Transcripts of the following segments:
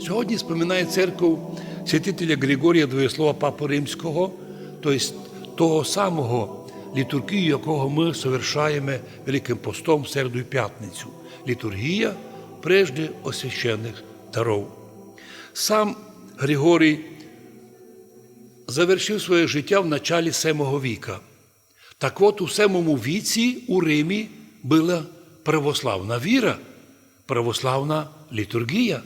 Сьогодні споминає церков святителя Григорія Двоєслова Папи Римського, тобто того самого літургію, якого ми совершаємо Великим постом в середу і п'ятницю. Літургія прежде освящених даров. Сам Григорій завершив своє життя в началі семого віка. Так от у семому віці у Римі була православна віра, православна літургія.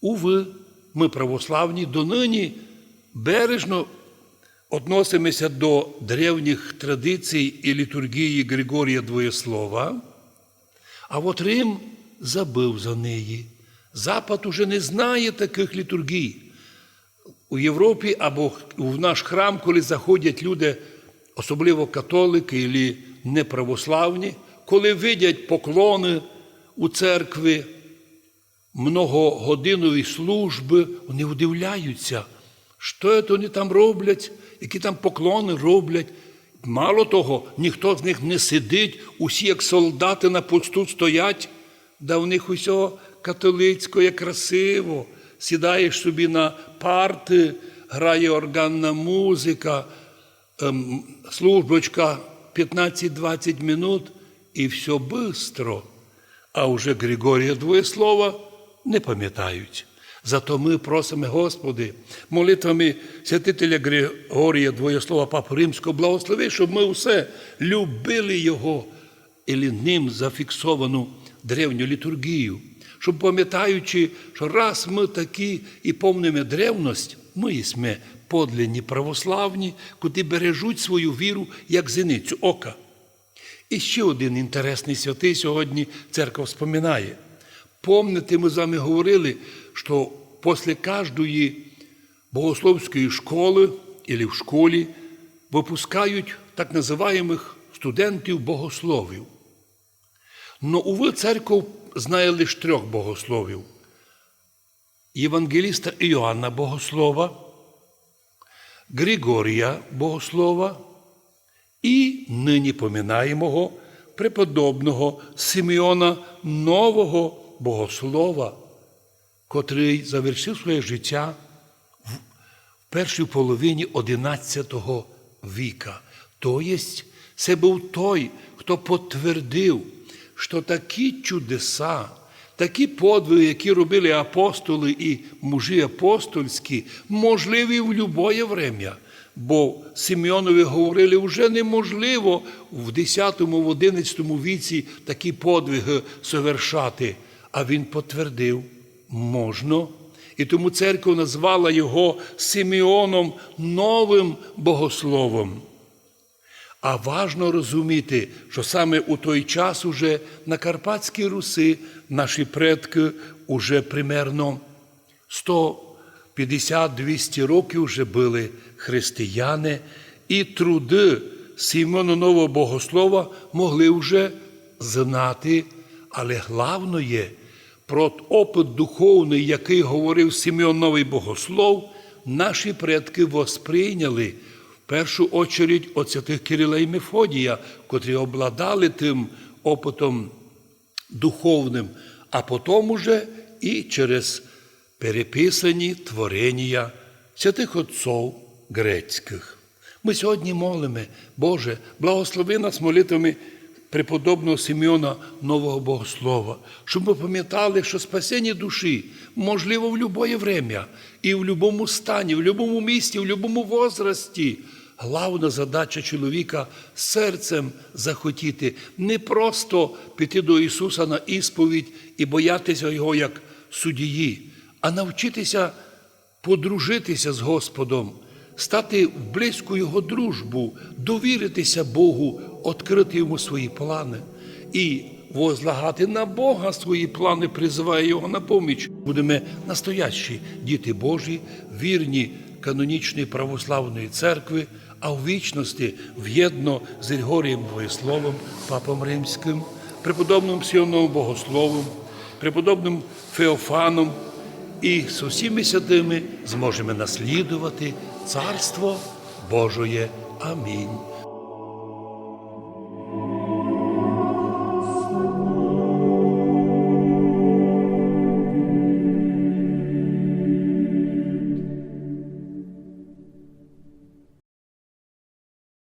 Уви, ми православні донині бережно відносимося до древніх традицій і літургії Григорія Двоєслова, а от Рим забив за неї. Запад уже не знає таких літургій. У Європі або в наш храм, коли заходять люди, особливо католики і неправославні, коли видять поклони у церкві, многогодинові служби, вони удивляються, що це вони там роблять, які там поклони роблять. Мало того, ніхто з них не сидить, усі як солдати на посту стоять, да в них усього католицького, красиво. Сідаєш собі на парти, грає органна музика, ем, службочка 15-20 минут, і все бистро. А вже Григорія Двоєслова не пам'ятають. Зато ми просимо, Господи, молитвами святителя Григорія Двоєслова Папи Римського, благослови, щоб ми все любили Його і ним зафіксовану древню літургію, щоб пам'ятаючи, що раз ми такі і повними древність, ми єсме подлинні православні, куди бережуть свою віру як зеницю ока. І ще один інтересний святий сьогодні церква вспоминає. Помните, ми з вами говорили, що після кожної богословської школи або в школі випускають так називаємих студентів богословів. Но, уви, церква знає лише трьох богословів: Євангеліста Іоанна Богослова, Григорія Богослова і нині поминаємого преподобного Симеона Нового Богослова, котрий завершив своє життя в першій половині XI віка. Тобто, це був той, хто потвердив, що такі чудеса, такі подвиги, які робили апостоли і мужі апостольські, можливі в будь-яке время. Бо Симеонові говорили, вже неможливо в 10-11 віці такі подвиги совершати. А він потвердив, можна. І тому церква назвала його Симеоном новим богословом. А важно розуміти, що саме у той час уже на Карпатській Руси наші предки уже примерно 150-200 років вже були християни, і труди Симона Нового Богослова могли вже знати, але головне про опит духовний, який говорив Симеон Новий Богослов, наші предки восприйняли в першу очередь от святих Кирила і Мефодія, котрі обладали тим опитом духовним, а потім уже і через переписані творення святих отців грецьких. Ми сьогодні молимо, Боже, благослови нас молитвами преподобного Симеона Нового Богослова, щоб ми пам'ятали, що спасення душі можливо в будь-яке время, і в будь-якому стані, в будь-якому місті, в будь-якому возрасті. Главна задача чоловіка серцем захотіти, не просто піти до Ісуса на ісповідь і боятися Його як судії, а навчитися подружитися з Господом, стати в близьку Його дружбу, довіритися Богу, відкрити йому свої плани і возлагати на Бога свої плани, призиває Його на поміч. Будемо настоящі діти Божі, вірні канонічної православної церкви, а в вічності в'єдно з Григорієм Воєсловом, Папом Римським, преподобним Сіоновим Богословом, преподобним Феофаном і з усіми святими зможемо наслідувати Царство Божоє. Амінь.